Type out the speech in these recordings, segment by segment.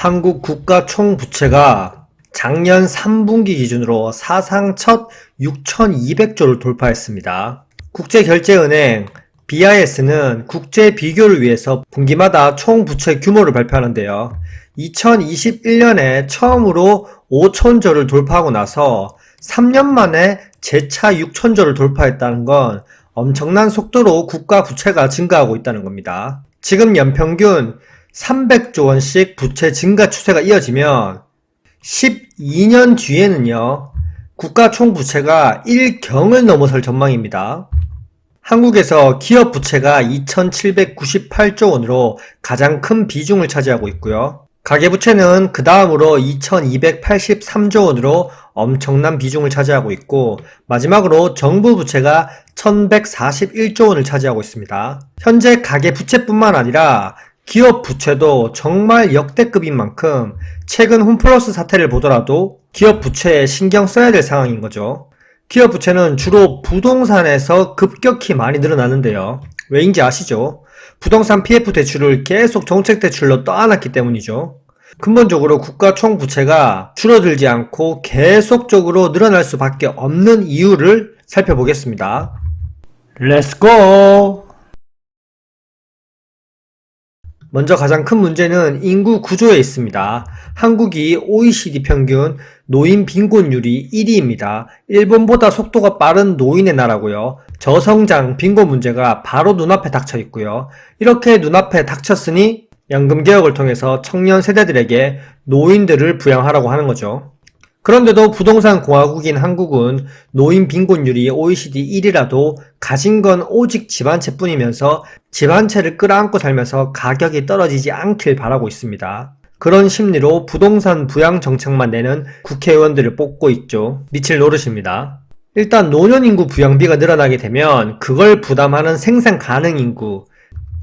한국 국가 총 부채가 작년 3분기 기준으로 사상 첫 6,200조를 돌파했습니다. 국제결제은행 BIS는 국제 비교를 위해서 분기마다 총 부채 규모를 발표하는데요. 2021년에 처음으로 5천조를 돌파하고 나서 3년 만에 재차 6천조를 돌파했다는 건 엄청난 속도로 국가 부채가 증가하고 있다는 겁니다. 지금 연평균 300조 원씩 부채 증가 추세가 이어지면 12년 뒤에는요, 국가 총 부채가 1경을 넘어설 전망입니다. 한국에서 기업 부채가 2,798조 원으로 가장 큰 비중을 차지하고 있고요. 가계부채는 그 다음으로 2,283조 원으로 엄청난 비중을 차지하고 있고, 마지막으로 정부 부채가 1,141조 원을 차지하고 있습니다. 현재 가계부채뿐만 아니라 기업 부채도 정말 역대급인 만큼 최근 홈플러스 사태를 보더라도 기업 부채에 신경 써야 될 상황인 거죠. 기업 부채는 주로 부동산에서 급격히 많이 늘어나는데요. 왜인지 아시죠? 부동산 PF 대출을 계속 정책 대출로 떠안았기 때문이죠. 근본적으로 국가 총 부채가 줄어들지 않고 계속적으로 늘어날 수밖에 없는 이유를 살펴보겠습니다. 렛츠고! 먼저 가장 큰 문제는 인구 구조에 있습니다. 한국이 OECD 평균 노인 빈곤율이 1위입니다. 일본보다 속도가 빠른 노인의 나라고요. 저성장 빈곤 문제가 바로 눈앞에 닥쳐 있고요. 이렇게 눈앞에 닥쳤으니 연금 개혁을 통해서 청년 세대들에게 노인들을 부양하라고 하는 거죠. 그런데도 부동산 공화국인 한국은 노인 빈곤율이 OECD 1위라도 가진 건 오직 집 한 채뿐이면서 집 한 채를 끌어안고 살면서 가격이 떨어지지 않길 바라고 있습니다. 그런 심리로 부동산 부양 정책만 내는 국회의원들을 뽑고 있죠. 미칠 노릇입니다. 일단 노년 인구 부양비가 늘어나게 되면 그걸 부담하는 생산 가능 인구,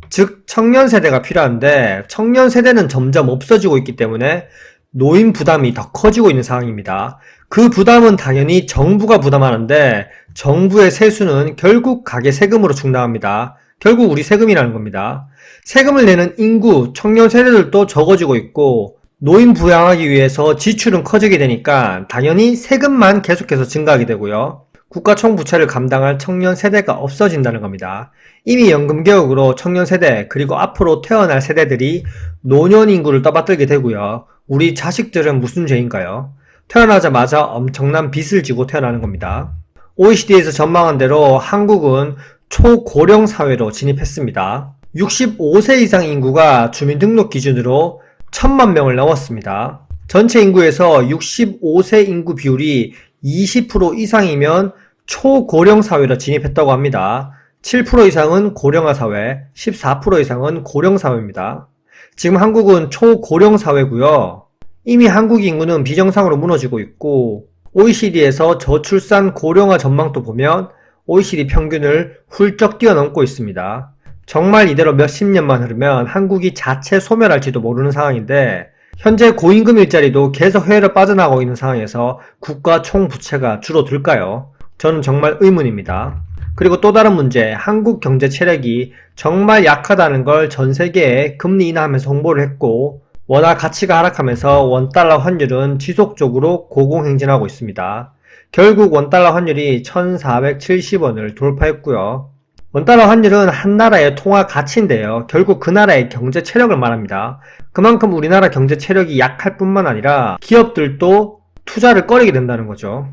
즉 청년 세대가 필요한데 청년 세대는 점점 없어지고 있기 때문에 노인 부담이 더 커지고 있는 상황입니다. 그 부담은 당연히 정부가 부담하는데 정부의 세수는 결국 가계 세금으로 충당합니다. 결국 우리 세금이라는 겁니다. 세금을 내는 인구, 청년 세대들도 적어지고 있고 노인 부양하기 위해서 지출은 커지게 되니까 당연히 세금만 계속해서 증가하게 되고요. 국가 총부채를 감당할 청년 세대가 없어진다는 겁니다. 이미 연금 개혁으로 청년 세대 그리고 앞으로 태어날 세대들이 노년 인구를 떠받들게 되고요. 우리 자식들은 무슨 죄인가요? 태어나자마자 엄청난 빚을 지고 태어나는 겁니다. OECD에서 전망한 대로 한국은 초고령 사회로 진입했습니다. 65세 이상 인구가 주민등록 기준으로 1000만 명을 넘었습니다. 전체 인구에서 65세 인구 비율이 20% 이상이면 초고령 사회로 진입했다고 합니다. 7% 이상은 고령화 사회, 14% 이상은 고령 사회입니다. 지금 한국은 초고령 사회고요. 이미 한국 인구는 비정상으로 무너지고 있고 OECD에서 저출산 고령화 전망도 보면 OECD 평균을 훌쩍 뛰어넘고 있습니다. 정말 이대로 몇십 년만 흐르면 한국이 자체 소멸할지도 모르는 상황인데 현재 고임금 일자리도 계속 해외로 빠져나가고 있는 상황에서 국가 총 부채가 줄어들까요? 저는 정말 의문입니다. 그리고 또 다른 문제, 한국 경제 체력이 정말 약하다는 걸 전 세계에 금리 인하하면서 홍보를 했고, 원화 가치가 하락하면서 원달러 환율은 지속적으로 고공행진하고 있습니다. 결국 원달러 환율이 1470원을 돌파했고요. 원달러 환율은 한 나라의 통화 가치인데요. 결국 그 나라의 경제 체력을 말합니다. 그만큼 우리나라 경제 체력이 약할 뿐만 아니라 기업들도 투자를 꺼리게 된다는 거죠.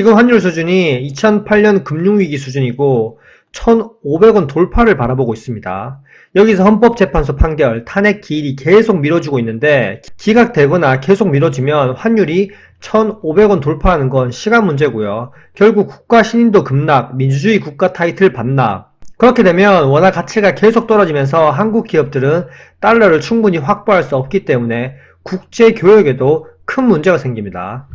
지금 환율 수준이 2008년 금융위기 수준이고 1,500원 돌파를 바라보고 있습니다. 여기서 헌법재판소 판결, 탄핵 기일이 계속 미뤄지고 있는데 기각되거나 계속 미뤄지면 환율이 1,500원 돌파하는 건 시간 문제고요. 결국 국가 신인도 급락, 민주주의 국가 타이틀 반납. 그렇게 되면 원화 가치가 계속 떨어지면서 한국 기업들은 달러를 충분히 확보할 수 없기 때문에 국제 교역에도 큰 문제가 생깁니다.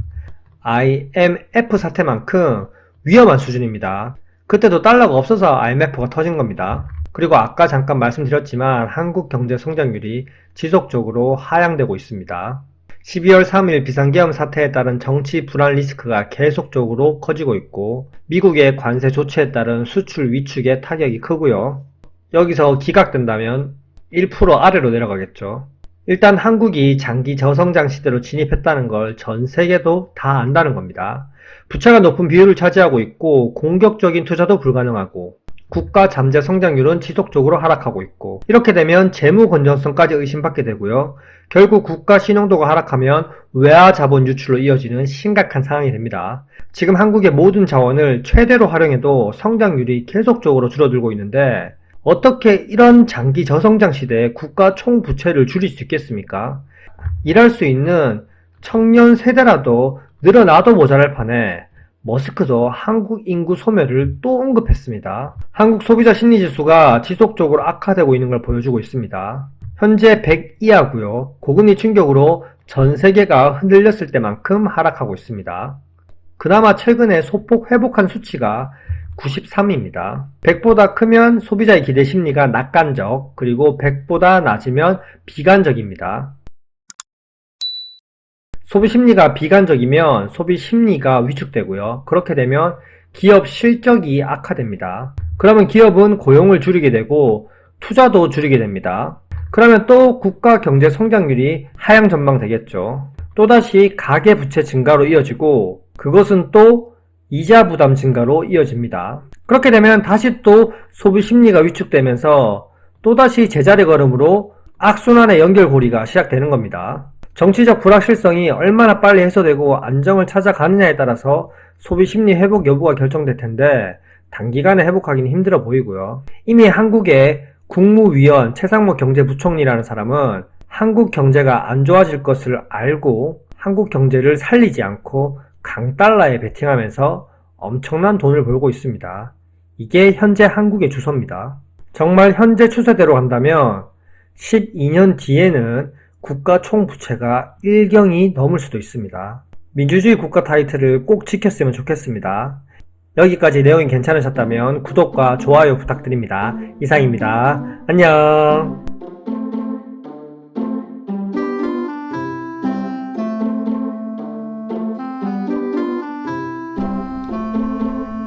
IMF 사태만큼 위험한 수준입니다. 그때도 달러가 없어서 IMF가 터진 겁니다. 그리고 아까 잠깐 말씀드렸지만 한국 경제 성장률이 지속적으로 하향되고 있습니다. 12월 3일 비상계엄 사태에 따른 정치 불안 리스크가 계속적으로 커지고 있고 미국의 관세 조치에 따른 수출 위축의 타격이 크고요. 여기서 기각된다면 1% 아래로 내려가겠죠. 일단 한국이 장기 저성장 시대로 진입했다는 걸 전 세계도 다 안다는 겁니다. 부채가 높은 비율을 차지하고 있고 공격적인 투자도 불가능하고 국가 잠재 성장률은 지속적으로 하락하고 있고 이렇게 되면 재무 건전성까지 의심받게 되고요. 결국 국가 신용도가 하락하면 외화 자본 유출로 이어지는 심각한 상황이 됩니다. 지금 한국의 모든 자원을 최대로 활용해도 성장률이 계속적으로 줄어들고 있는데 어떻게 이런 장기 저성장 시대에 국가 총 부채를 줄일 수 있겠습니까? 일할 수 있는 청년 세대라도 늘어나도 모자랄 판에 머스크도 한국 인구 소멸을 또 언급했습니다. 한국 소비자 심리지수가 지속적으로 악화되고 있는 걸 보여주고 있습니다. 현재 100 이하고요. 고금리 충격으로 전 세계가 흔들렸을 때만큼 하락하고 있습니다. 그나마 최근에 소폭 회복한 수치가 93입니다. 100보다 크면 소비자의 기대 심리가 낙관적, 그리고 100보다 낮으면 비관적입니다. 소비 심리가 비관적이면 소비 심리가 위축되고요. 그렇게 되면 기업 실적이 악화됩니다. 그러면 기업은 고용을 줄이게 되고 투자도 줄이게 됩니다. 그러면 또 국가 경제 성장률이 하향 전망 되겠죠. 또다시 가계 부채 증가로 이어지고 그것은 또 이자 부담 증가로 이어집니다. 그렇게 되면 다시 또 소비 심리가 위축되면서 또다시 제자리 걸음으로 악순환의 연결고리가 시작되는 겁니다. 정치적 불확실성이 얼마나 빨리 해소되고 안정을 찾아가느냐에 따라서 소비 심리 회복 여부가 결정될 텐데 단기간에 회복하기는 힘들어 보이고요. 이미 한국의 국무위원 최상무 경제부총리라는 사람은 한국 경제가 안 좋아질 것을 알고 한국 경제를 살리지 않고 강달러에 베팅하면서 엄청난 돈을 벌고 있습니다. 이게 현재 한국의 주소입니다. 정말 현재 추세대로 간다면 12년 뒤에는 국가 총부채가 1경이 넘을 수도 있습니다. 민주주의 국가 타이틀을 꼭 지켰으면 좋겠습니다. 여기까지 내용이 괜찮으셨다면 구독과 좋아요 부탁드립니다. 이상입니다. 안녕.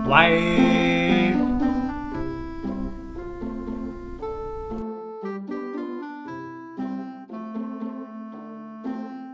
와이